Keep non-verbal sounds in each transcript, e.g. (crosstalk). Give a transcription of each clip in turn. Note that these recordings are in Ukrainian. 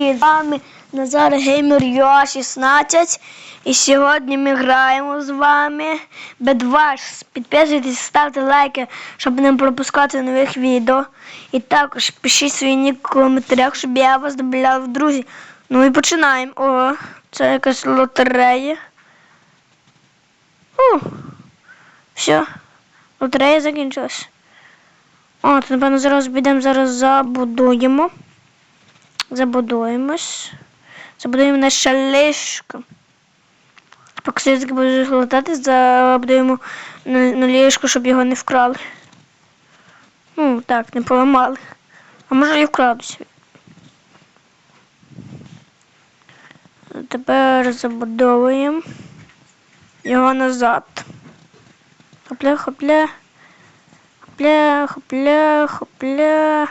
З вами Назар Геймер Юа 16 і сьогодні ми граємо з вами Бедваш. Підписуйтесь, ставте лайки, щоб не пропускати нових відео. І також пишіть свої нік в коментарях, щоб я вас додавав в друзі. Ну і починаємо. О, це якась лотерея. У, все, лотерея закінчилась. О, то напевно зараз підемо, зараз забудуємо. Забудуємось. Забудуємо наше ліжко. Поки слідки буде летати, забудуємо на ліжко, щоб його не вкрали. Ну, так, не поламали. А може і вкрадуть. Тепер забудовуємо його назад. Хопля, хопля. Хопля, хопля, хопля.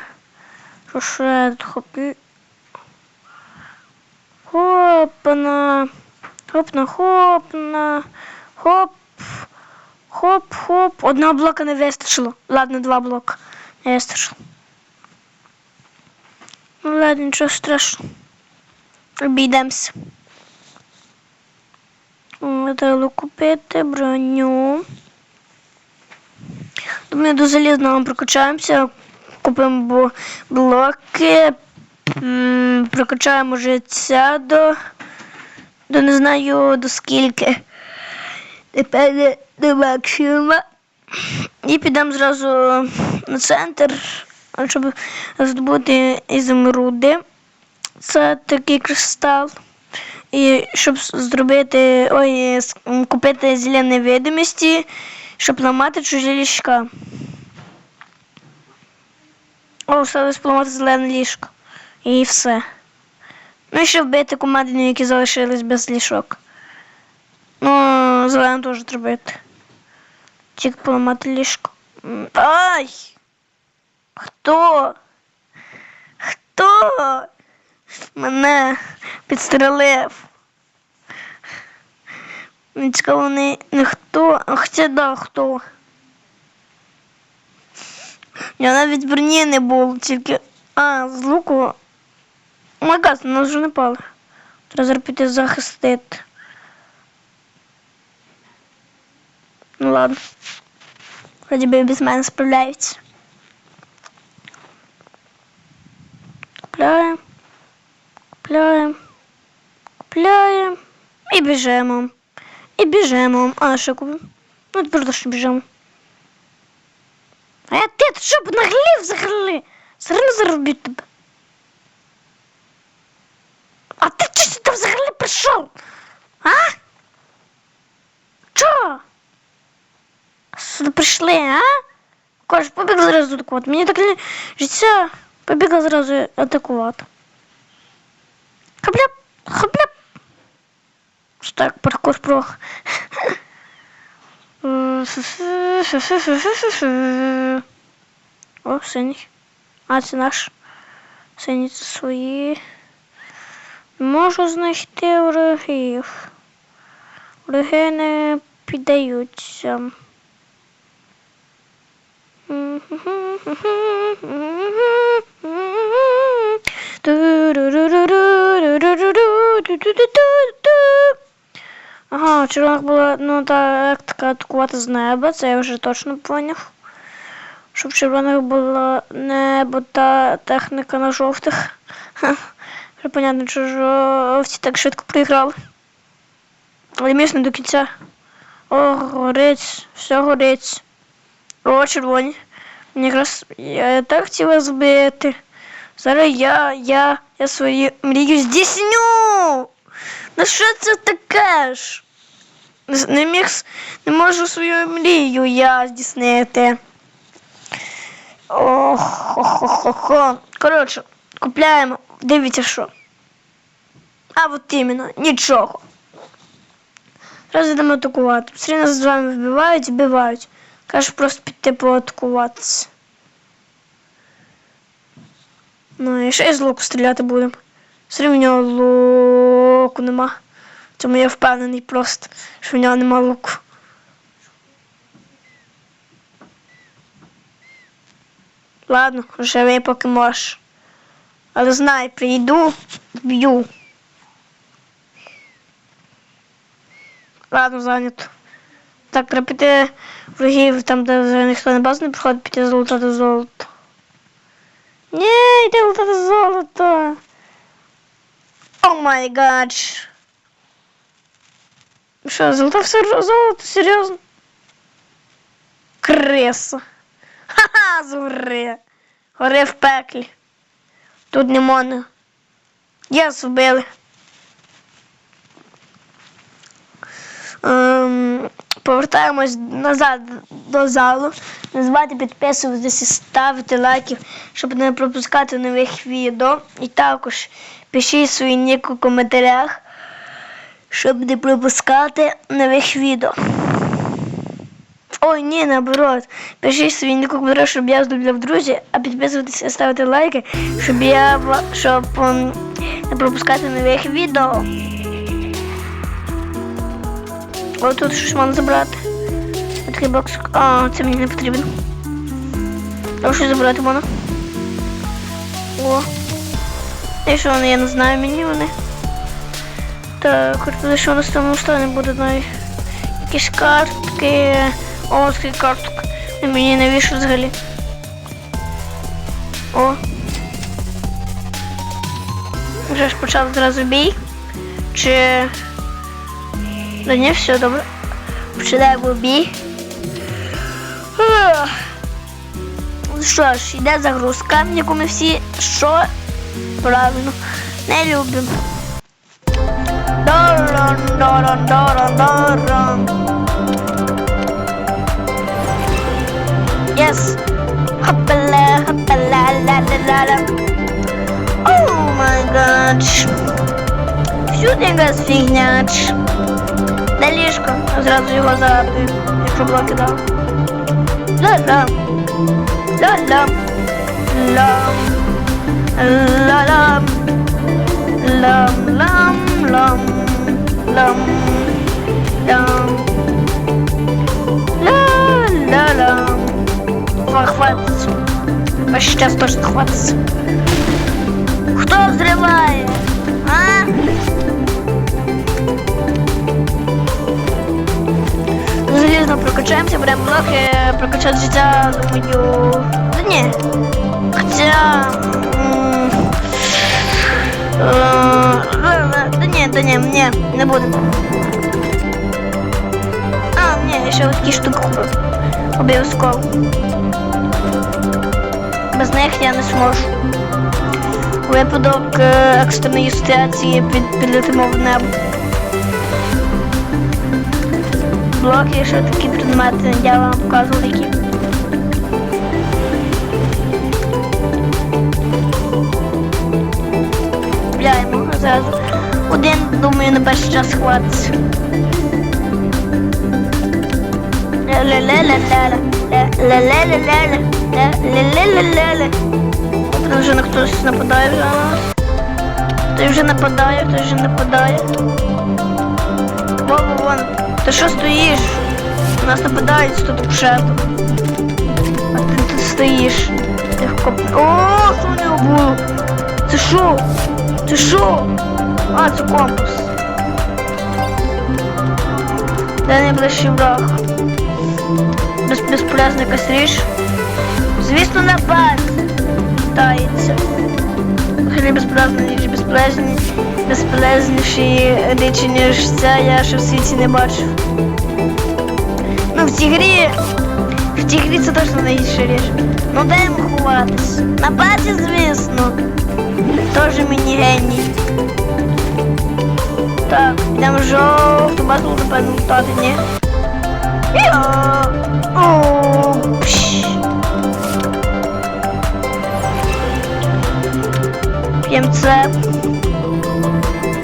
Що ще тут хопля? Хопна. Хопна, хопна. Хоп. Хоп, хоп. Одного блока не вистачило. Ладно, два блока. Не вистачило. Ну ладно, нічого страшного. Обійдемося. Треба купити броню. Думаю, до залізного прокачаємося. Купимо блоки. Прокачаємо життя до, до не знаю до скільки. Тепер до максимума. І підемо зразу на центр, щоб здобути ізумруди. Це такий кристал. І щоб зробити, ой, купити зелені видимості, щоб ламати чужі ліжка. О, сталося поламати зелене ліжко. І все. Ну і ще вбити команди, які залишились без лішок. Ну, зелену теж треба бити. Тільки поламати ліжко. Ай! Хто? Хто? Мене підстрелив. Мені цікаво, не, не хто, хоча да, хто. Я навіть броні не було, тільки. А, з луку. Магаз, нас вже не. Треба піти захистити. Ну ладно. Вроді би без мене справляються. Купляємо. Купляємо. Купляємо. І біжимо. І біжимо. А, ще купимо. Ну, тепер точно біжимо. А ти, ти що наглів взагалі? Зараз заробіть тебе. А ти сюди взагалі прийшов? А? Чо? Сюди прийшли, а? Кож, побіг зразу атакувати. Мені так не життя побігла зразу атакувати. Хапляп, хапляп. Що так, паркур про. О, синій. А, це наш. Синій це свої. Можу знайти ворогів. Вороги не піддаються. Ага, червоних була ну, так, така атакувати з неба, це я вже точно поняв. Щоб червоних було небо та техніка на жовтих. Понятно, що жовті так швидко проіграли. Але між не до кінця. О, горить, все горить. О, червоні. Якраз я так хотіла збити. Зараз я, я, я свою мрію здійсню. Ну що це таке ж? Не, міг, не можу свою мрію я здійснити. Ох, хо-хо-хо-хо. Коротше, купляємо, дивіться що. А от іменно, нічого. Зараз йдемо атакувати. Все нас з вами вбивають, вбивають. Каже просто піти поатакуватися. Ну і ще й з луку стріляти будемо. Все в нього луку нема. В цьому я впевнений просто, що в нього нема луку. Ладно, живи поки можеш. Але знай, прийду, вб'ю. Ладно, зайнято. Так, треба піти врагів, там, де вже ніхто не баз не приходить, піти залутати золото. Ні, йди лутати золото. О май гад. Що, залутав все золото? Серйозно? Криса. Ха-ха, згори. Гори в пеклі. Тут не. Я зубили. Ем, повертаємось назад до залу. Не забувайте підписуватись і ставити лайки, щоб не пропускати нових відео. І також пишіть свої нік у коментарях, щоб не пропускати нових відео. Ой, ні, наоборот. Пишіть свій у щоб я здобув друзі, а підписуватися і ставити лайки, щоб я щоб не пропускати нових відео. О, тут щось можна забрати. Такий бокс. А, це мені не потрібно. А що забрати можна? О. І що вони, я не знаю, мені вони. Так, от що у нас там стані буде навіть. Якісь картки. О, скільки карток. Мені навіщо взагалі. О. Вже ж почав зразу бій. Чи. Да ні, все добре. Починаємо бій. Що ж, йде загрузка, яку ми всі що правильно не любимо. Дорон, дорон, дорон, дорон. Yes. Хоппала, хоппала, ла ла ла ла. О май гад. Всюди якась фігняч. Де ліжко? Зразу його загадую, якщо блоки дав. Ла-ла. Ла-ла. Лам. Ла-лам. Лам, лам, Ой, хватит. Ваш сейчас тоже хватит. Кто взрывает? А? Залізно прокачаємося, беремо блоки, прокачати життя, думаю. Да ні. Хоча. м, е, Да ні, да ні, ні, не будемо. А, ні, я ще ось такі штуки купив. Обов'язково. Без них я не зможу. Випадок е, екстреної ситуації під, підлетимо в небо. блоки, що такі предмети, я вам показував які. Купляємо зразу. Один, думаю, на перший час хватить. Ля-ля-ля-ля-ля-ля. Ля-ля-ля-ля-ля. Ля-ля-ля-ля-ля. Тут вже на хтось нападає вже на нас. Хтось вже нападає, хтось вже нападає. Вон, вон. Ти що стоїш? У нас нападають тут пшетом. А ти тут стоїш. Ти вкоп... О, що у нього? Це що? Це що? А, це компас. Де найближчий враг? Без, безполезний костріж. Звісно, на базі. Тається. Взагалі безполезні ніж безполезні, безполезніші речі, ніж ця, я ще в світі не бачив. Ну, в цій грі, в цій грі це точно найгірша річ. Ну дай йому ховатись. На базі, звісно. Теж мені геній. Так, в жовту базу, напевно, лутати, ні? Йо! О,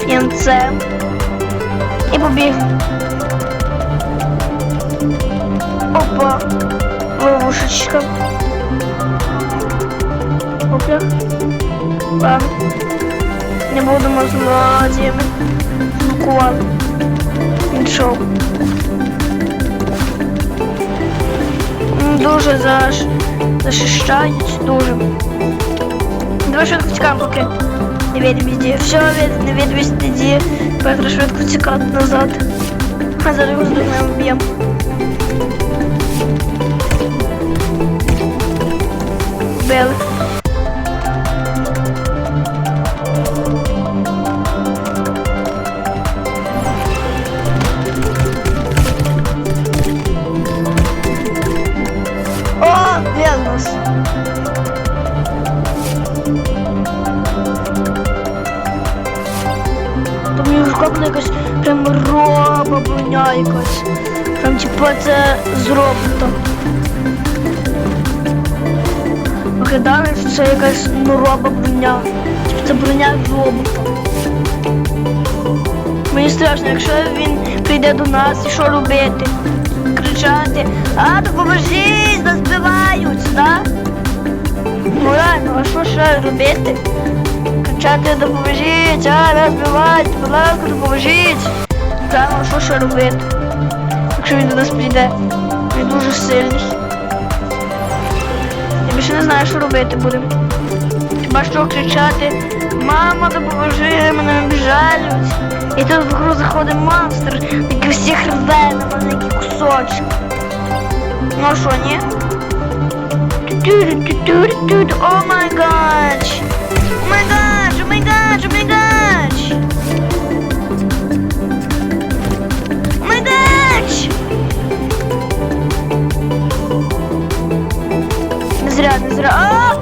5C. І побіг. Опа. Ловушечка. Опля. Ладно. Не будемо з Ну ладно. Іншов. Дуже заш... защищають, дуже. Давай швидко втікаємо поки. не діє. Все, від- не. Тепер треба швидко втікати назад. А зараз його здумаємо вб'ємо. Вбили. Якась ну, роба броня. Типу це броня з робота. Мені страшно, якщо він прийде до нас і що робити? Кричати, а допоможіть, нас збивають, так? Ну реально, а що ще робити? Кричати допоможіть, а нас збивають, будь ласка, допоможіть. Реально, а що ще робити? Якщо він до нас прийде, він дуже сильний. Я більше не знаю, що робити будемо. Хіба що кричати, мама, допоможи, мене обіжають. І тут в гру заходить монстр, який всіх рве на маленький кусочок. Ну а що, ні? О май гаш! О май гаш, о май гаш, о май гаш! О май гаш! Не зря, не зря.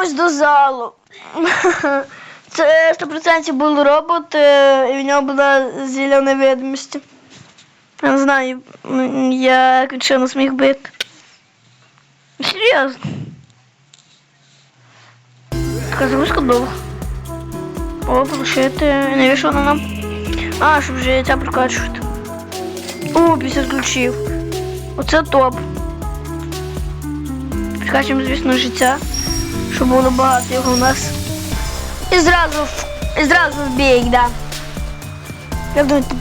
Повертаємось до залу. (laughs) Це 100% був робот, е, і в нього була зілля невидимості. Я не знаю, як він ще не зміг бити. Серйозно. Така загрузка довга. О, получити. Навіщо вона нам? А, щоб життя прокачувати. О, 50 ключів. Оце топ. Прикачуємо, звісно, життя, щоб було багато його у нас. І зразу, і зразу в бій, да. Як думаєте,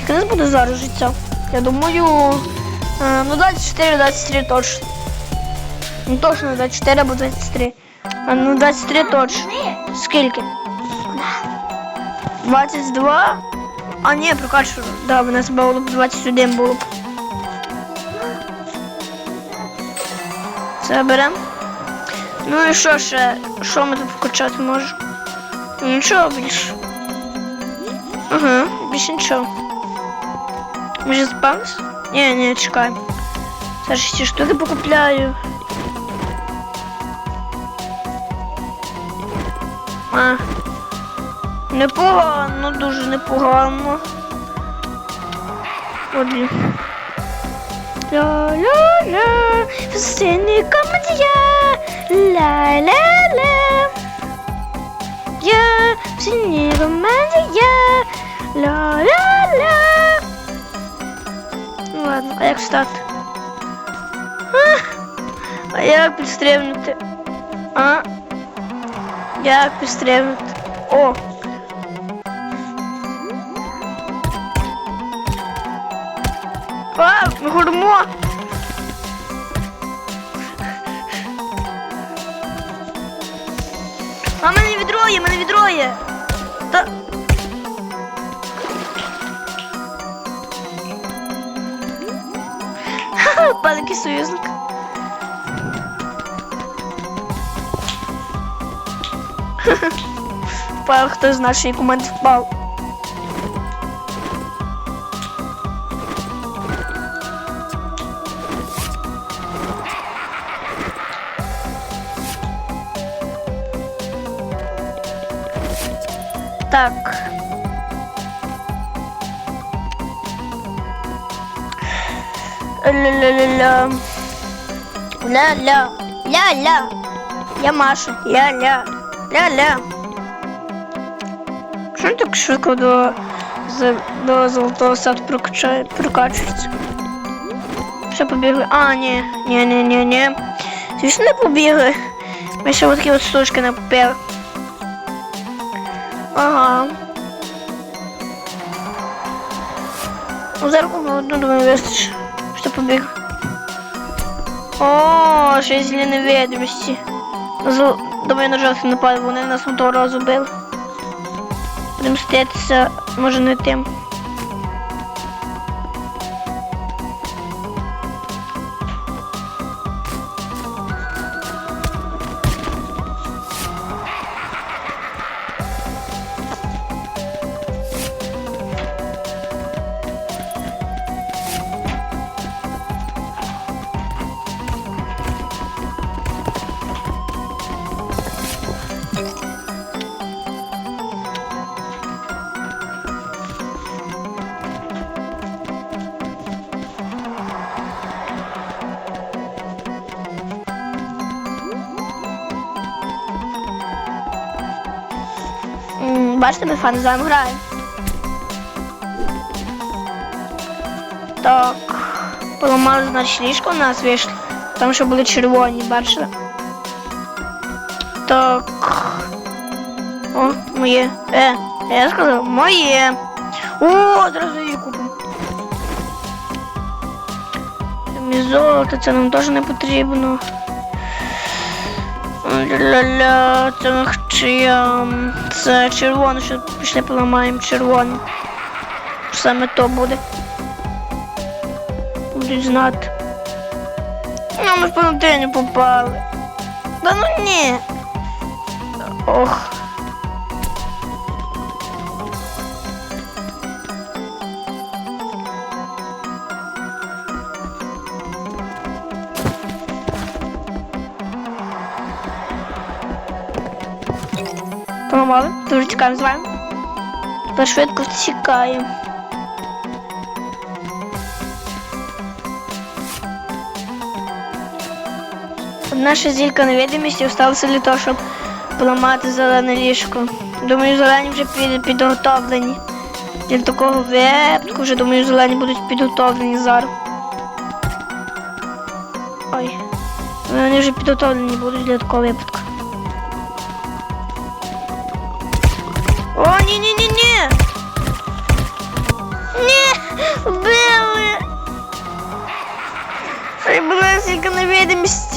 яке у нас буде зараз життя? Я думаю, е, ну 24, 23 точно. Ну точно 24 або 23. А ну 23 точно. Скільки? 22? А ні, прокачую. Да, в нас було б 21 було б. Це беремо. Ну і що ще? Що ми тут покачати можемо? Нічого більше. Ага, більше нічого. Ми вже спалися? Ні, ні, чекай. Зараз ці штуки покупляю. А. Непогано, дуже непогано. Один. Ла-ла-ла, в сцені комедія. Ла-ла-ла. Я в сцені комедія. Ла-ла-ла. Ну ладно, а як встати? А, а як підстрибнути? А? Як підстрибнути? О! А, ми гурмо! Мене відро є, мене відро! Та... Паленький союзник. Впав, хтось з нашої команди впав. Так. Ля-ля-ля-ля. Ля-ля. Ля-ля. Я Маша. Ля-ля. Ля-ля. Він так швидко до, до золотого саду прокачає, прокачується? Що побігли? А, ні, ні. Звісно, не побігли. Ми ще от такі от штучки не купили. Ага. За руку одну, думаю, вистачить. Що побіг. О, ще злі невидимості. Зл... Думаю, на жовтий напад, вони нас того разу били. Будемо статися, може не тим. Бачите, ми фан з граємо. Так. Поламали, значить, ліжко у нас вийшло. Там що були червоні, бачили? Так. О, моє. Е, я сказав, моє. О, одразу її купимо. Мі золото, це нам теж не потрібно. Ля-ля-ля, це чия. Це червоно, що пішли поламаємо червоне. Саме то буде. Будуть знати. Ну, ми в не попали. Да ну ні. Ох. Дуже цікаво з вами. Та швидко втікає. Наша зілька невидимості осталася для того, щоб поламати зелене ліжко. Думаю, зелені вже під, підготовлені. Для такого випадку вже думаю, зелені будуть підготовлені зараз. Ой. Вони вже підготовлені будуть для такого випадку.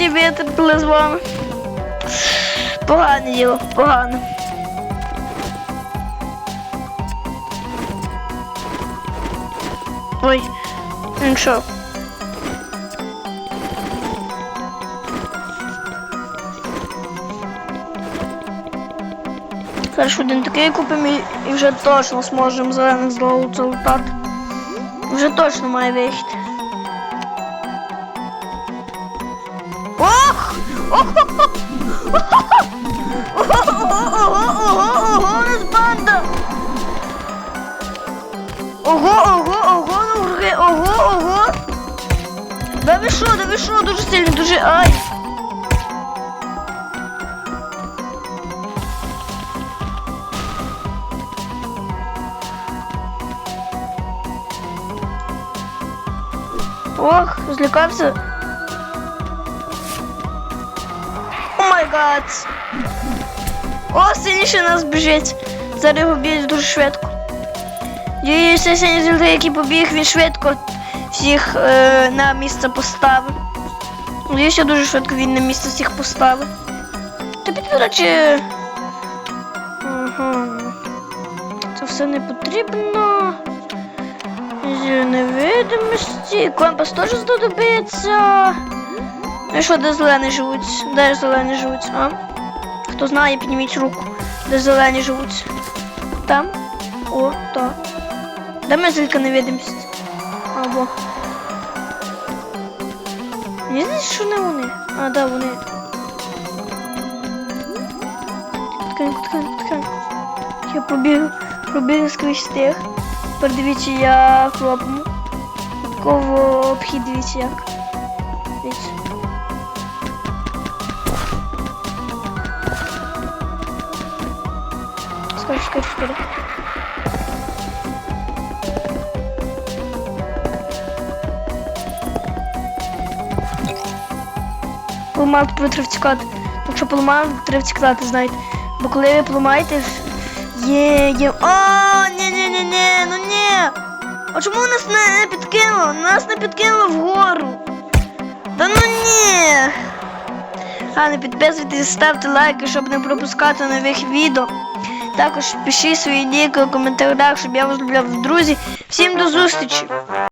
Невидимості витерпіли з вами. Погане діло, погано. Ой, ну що? Зараз один такий купимо і, вже точно зможемо зелених знову залутати. Вже точно має вихід. Ох! Ого! Ого, ого, ого, у нас банда! Ого, ого, ого, ого, ого, ого! Да ви що, да ви що, дуже сильно, дуже ай! Ох, злякався. Гад. О, сильніше нас біжить. Зараз його б'ють дуже швидко. І все синій зілки, який побіг, він швидко всіх е, на місце поставив. Надіюся, дуже швидко він на місце всіх поставив. Тобі, до речі. Ага. Це все не потрібно. Невидимості. Компас теж знадобиться. Ну що, де зелені живуть? Де зелені живуть? А? Хто знає, підніміть руку. Де зелені живуть? Там? О, так. Де зілька невидимість? Або. Мені здається, що не вони. А, да, вони. Тканьку, тканьку, тканьку. Я пробіг, пробіг сквозь тих. Тепер дивіться, як робимо. Такого обхід дивіться як. 144. Поламав, то треба втікати. Якщо поламав, треба втікати, знаєте. Бо коли ви поламаєте, є, є... О, ні, ні, ні, ні, ну ні. А чому нас не, не підкинуло? Нас не підкинуло вгору. Та ну ні. А не підписуйтесь, ставте лайки, щоб не пропускати нових відео. Також пишіть свої дії у коментарях, щоб я вас любляв друзі. Всім до зустрічі!